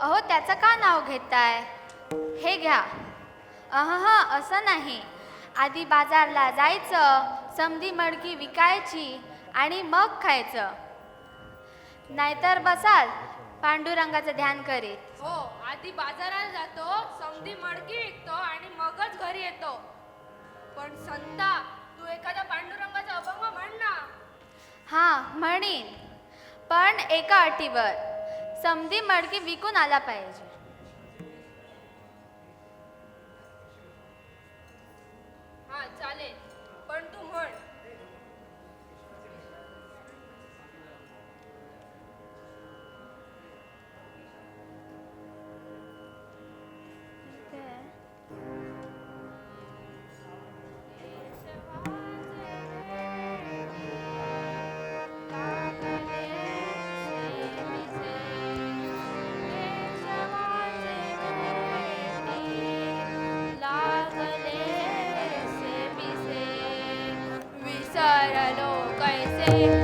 अहो त्याचं का नाव घेताय? हे घ्या. अहह असं नाही. आधी बाजारला जायचं समधी मडकी विकायची आणि मग खायचं. नाहीतर बसाल पांडुरंगाचं ध्यान करीत. हो आधी बाजारात जातो समधी मडकी विकतो आणि मगच घरी येतो. पण संता तू एखादा पांडुरंगाचा अभंग म्हण ना. हां म्हणीन. पण एका अटीवर. समधी मडकी विकून आला पाहिजे. Amen.